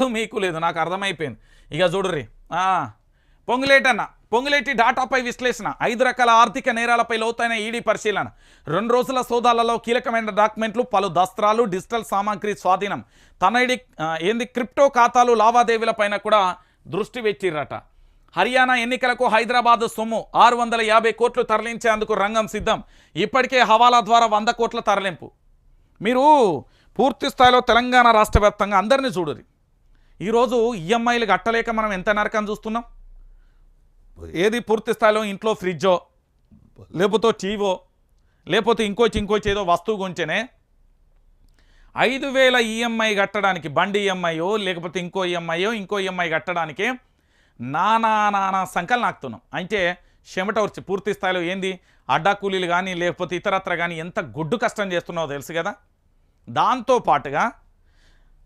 మీకు లేదు నాకు అర్థమైపోయింది. ఇక చూడుర్రి. పొంగులేటన్న పొంగులేటి డాటాపై విశ్లేషణ ఐదు రకాల ఆర్థిక నేరాలపై లోతైన ఈడీ పరిశీలన. రెండు రోజుల సోదాలలో కీలకమైన డాక్యుమెంట్లు పలు దస్త్రాలు డిజిటల్ సామాగ్రి స్వాధీనం. తనడి ఆ, ఏంది క్రిప్టో ఖాతాలు లావాదేవీలపైన కూడా దృష్టి పెట్టిర్రట. హర్యానా ఎన్నికలకు హైదరాబాద్ సొమ్ము ఆరు వందల యాభై కోట్లు తరలించేందుకు రంగం సిద్ధం. ఇప్పటికే హవాలా ద్వారా వంద కోట్ల తరలింపు. మీరు పూర్తి స్థాయిలో తెలంగాణ రాష్ట్ర వ్యాప్తంగా అందరినీ చూడరు ఈరోజు ఈఎంఐలు కట్టలేక మనం ఎంత నరకం చూస్తున్నాం? ఏది పూర్తి స్థాయిలో ఇంట్లో ఫ్రిడ్జో లేకపోతే టీవో లేకపోతే ఇంకోచి ఇంకోచి ఏదో వస్తువు గుంచేనే ఐదు వేల ఈఎంఐ కట్టడానికి బండి ఈఎంఐయో లేకపోతే ఇంకో ఈఎంఐయో ఇంకో ఈఎంఐ కట్టడానికి నానా నానా సంకలు నాకుతున్నాం. అంటే చెమట వచ్చి పూర్తి స్థాయిలో ఏంది? అడ్డా కూలీలు కానీ లేకపోతే ఇతరత్ర కానీ ఎంత గుడ్డు కష్టం చేస్తున్నావో తెలుసు కదా? దాంతో పాటుగా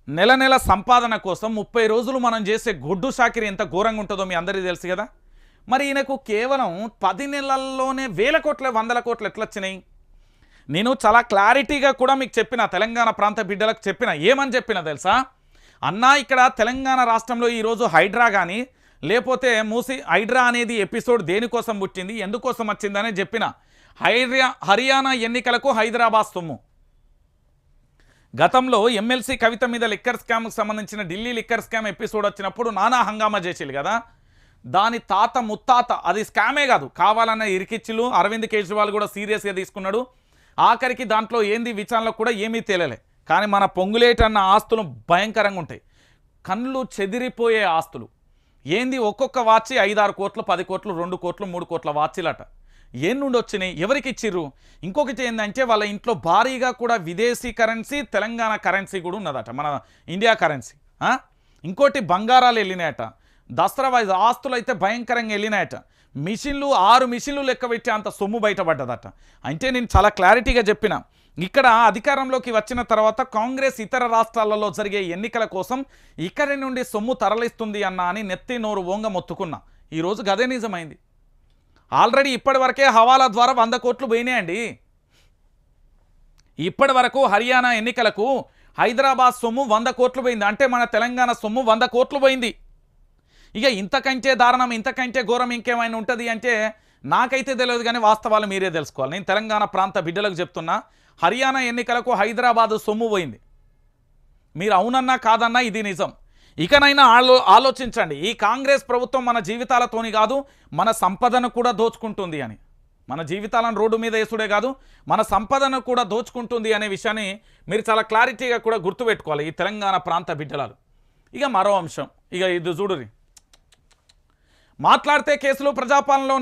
నెల నెల సంపాదన కోసం ముప్పై రోజులు మనం చేసే గొడ్డు షాకిరి ఎంత ఘోరంగా ఉంటుందో మీ అందరికీ తెలుసు కదా? మరి ఈయనకు కేవలం పది నెలల్లోనే వేల కోట్ల వందల కోట్లు ఎట్లొచ్చినాయి? నేను చాలా క్లారిటీగా కూడా మీకు చెప్పిన తెలంగాణ ప్రాంత బిడ్డలకు చెప్పిన ఏమని చెప్పిన తెలుసా? అన్నా ఇక్కడ తెలంగాణ రాష్ట్రంలో ఈరోజు హైడ్రా కానీ లేకపోతే మూసి హైడ్రా అనేది ఎపిసోడ్ దేనికోసం పుట్టింది ఎందుకోసం వచ్చిందనే చెప్పిన హైడ్రా హర్యానా ఎన్నికలకు హైదరాబాద్ సొమ్ము గతంలో ఎమ్మెల్సీ కవిత మీద లిక్కర్ స్కామ్కి సంబంధించిన ఢిల్లీ లిక్కర్ స్కామ్ ఎపిసోడ్ వచ్చినప్పుడు నానా హంగామా చేసిల్లు కదా? దాని తాత ముత్తాత అది స్కామే కాదు. కావాలన్న ఇరికిచ్చులు అరవింద్ కేజ్రీవాల్ కూడా సీరియస్గా తీసుకున్నాడు. ఆఖరికి దాంట్లో ఏంది విచారణలో కూడా ఏమీ తేలలే. కానీ మన పొంగులేటన్న ఆస్తులు భయంకరంగా ఉంటాయి. కళ్ళు చెదిరిపోయే ఆస్తులు. ఏంది ఒక్కొక్క వాచి ఐదారు కోట్లు పది కోట్లు రెండు కోట్లు మూడు కోట్ల వాచీలట. ఏం నుండి వచ్చినాయి? ఎవరికి ఇచ్చిర్రు? ఇంకొకటి ఏంటంటే వాళ్ళ ఇంట్లో భారీగా కూడా విదేశీ కరెన్సీ తెలంగాణ కరెన్సీ కూడా ఉన్నదట మన ఇండియా కరెన్సీ ఇంకోటి బంగారాలు వెళ్ళినాయట దసరా వైజ్ ఆస్తులు అయితే భయంకరంగా వెళ్ళినాయట మిషన్లు ఆరు మిషన్లు లెక్క పెట్టి అంత సొమ్ము బయటపడ్డదట. అంటే నేను చాలా క్లారిటీగా చెప్పిన ఇక్కడ అధికారంలోకి వచ్చిన తర్వాత కాంగ్రెస్ ఇతర రాష్ట్రాలలో జరిగే ఎన్నికల కోసం ఇక్కడి నుండి సొమ్ము తరలిస్తుంది అన్న అని నెత్తి నోరు ఓంగ మొత్తుకున్నా. ఈరోజు గదే నిజమైంది. ఆల్రెడీ ఇప్పటి వరకే హవాలా ద్వారా వంద కోట్లు పోయినాయండి. ఇప్పటి వరకు హర్యానా ఎన్నికలకు హైదరాబాద్ సొమ్ము వంద కోట్లు పోయింది. అంటే మన తెలంగాణ సొమ్ము వంద కోట్లు పోయింది. ఇక ఇంతకంటే దారుణం ఇంతకంటే ఘోరం ఇంకేమైనా ఉంటుంది అంటే నాకైతే తెలియదు కానీ వాస్తవాలు మీరే తెలుసుకోవాలి. నేను తెలంగాణ ప్రాంత బిడ్డలకు చెప్తున్నా హర్యానా ఎన్నికలకు హైదరాబాద్ సొమ్ము పోయింది. మీరు అవునన్నా కాదన్నా ఇది నిజం. ఇకనైనా ఆలో ఆలోచించండి. ఈ కాంగ్రెస్ ప్రభుత్వం మన జీవితాలతోని కాదు మన సంపదను కూడా దోచుకుంటుంది అని. మన జీవితాలను రోడ్డు మీద వేసుడే కాదు మన సంపదను కూడా దోచుకుంటుంది అనే విషయాన్ని మీరు చాలా క్లారిటీగా కూడా గుర్తుపెట్టుకోవాలి ఈ తెలంగాణ ప్రాంత బిడ్డలాలు. ఇక మరో అంశం. ఇక ఇది చూడురి మాట్లాడితే కేసులు ప్రజాపాలనలో